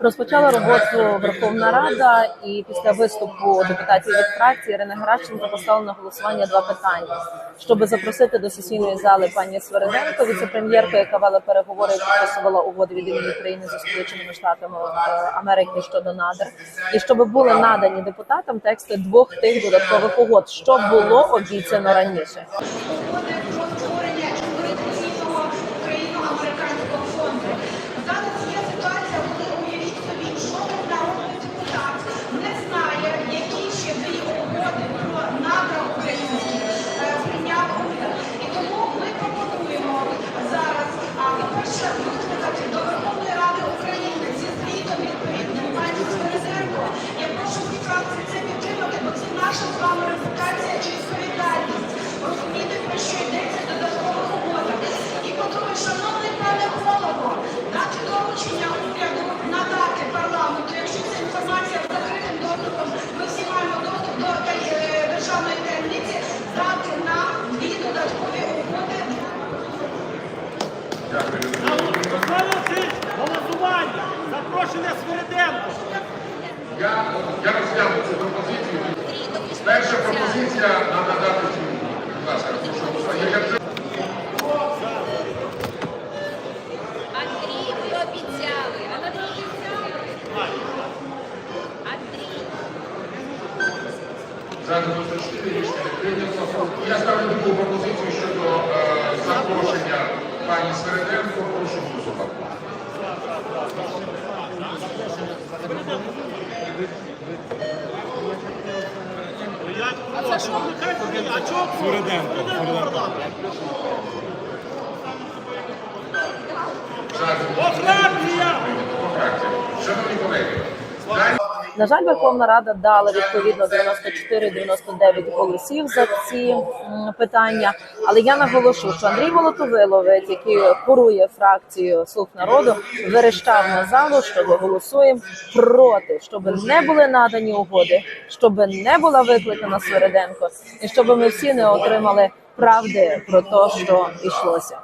Розпочала роботу Верховна Рада, і після виступу депутатів від фракції Ірини Геращенко поставила на голосування два питання, щоб запросити до сесійної зали пані Свериденко, віце-прем'єрку, яка вела переговори і підписувала угоди від імені України зі сполученими штатами е, Америки щодо надр, і щоб були надані депутатам тексти двох тих додаткових угод, що було обіцяно раніше. угоди про створення інвестиційного україно-американського фонду. Зараз є ситуація, коли уявіть собі, жоден народний депутат не знає, які ще дві угоди про надра українські е, прийняв уряд. І тому ми пропонуємо зараз, а по-перше, викликати до Верховної Ради України зі звітом відповідним пані Свериденко. Я прошу всі фракції це підтримати, бо це наша з вами репутація чи відповідальність. Розуміти, про що йдеться додаткових угодах. І по-друге, шановний пане голово, дати доручення уряду надати парламенту, якщо ця інформація з закритим доступом, ми всі маємо доступ до е, державної таємниці, дати нам дві додаткові угоди голосування. Запрошення Свириденко. Я, я розгляну цю пропозицію. Перша пропозиція нам надати цю. Будь ласка, прошу. За 94 рішення прийнято. Я ставлю другу пропозицію щодо е, запрошення пані Свериденко. Прошу голосувати. А це що? А чого? Свириденко. За По На жаль, Верховна Рада дала відповідно 94-99 голосів за ці питання. Але я наголошу, що Андрій Молотовиловець, який курує фракцію Слуг народу, верещав на залу, що ми голосуємо проти, щоб не були надані угоди, щоб не була викликана Свериденко, і щоб ми всі не отримали правди про те, що йшлося.